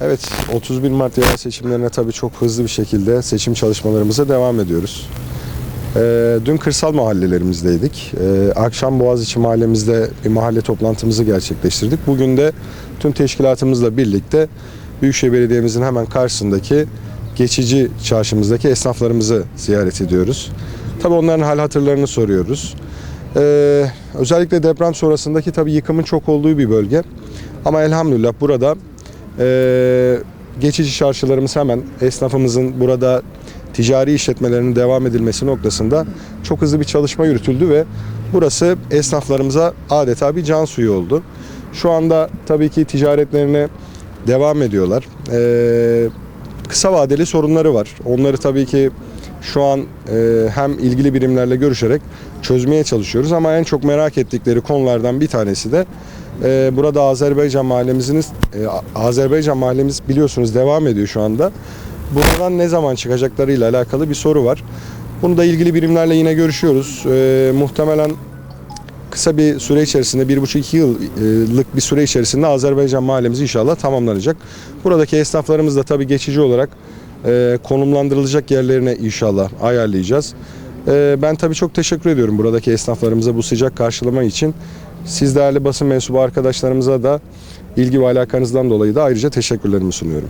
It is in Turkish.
Evet, 31 Mart yerel seçimlerine tabii çok hızlı bir şekilde seçim çalışmalarımıza devam ediyoruz. Ee, dün kırsal mahallelerimizdeydik. Ee, akşam Boğaziçi mahallemizde bir mahalle toplantımızı gerçekleştirdik. Bugün de tüm teşkilatımızla birlikte Büyükşehir Belediye'mizin hemen karşısındaki geçici çarşımızdaki esnaflarımızı ziyaret ediyoruz. Tabii onların hal hatırlarını soruyoruz. Ee, özellikle deprem sonrasındaki tabii yıkımın çok olduğu bir bölge. Ama elhamdülillah burada ee, geçici çarşılarımız hemen esnafımızın burada ticari işletmelerinin devam edilmesi noktasında çok hızlı bir çalışma yürütüldü ve burası esnaflarımıza adeta bir can suyu oldu. Şu anda tabii ki ticaretlerine devam ediyorlar. Ee, kısa vadeli sorunları var. Onları tabii ki şu an e, hem ilgili birimlerle görüşerek çözmeye çalışıyoruz ama en çok merak ettikleri konulardan bir tanesi de e, burada Azerbaycan mahallemizin e, Azerbaycan mahallemiz biliyorsunuz devam ediyor şu anda. Buradan ne zaman çıkacaklarıyla alakalı bir soru var. Bunu da ilgili birimlerle yine görüşüyoruz. E, muhtemelen kısa bir süre içerisinde, bir buçuk iki yıllık bir süre içerisinde Azerbaycan mahallemiz inşallah tamamlanacak. Buradaki esnaflarımız da tabii geçici olarak e, konumlandırılacak yerlerine inşallah ayarlayacağız. E, ben tabii çok teşekkür ediyorum buradaki esnaflarımıza bu sıcak karşılama için. Siz değerli basın mensubu arkadaşlarımıza da ilgi ve alakanızdan dolayı da ayrıca teşekkürlerimi sunuyorum.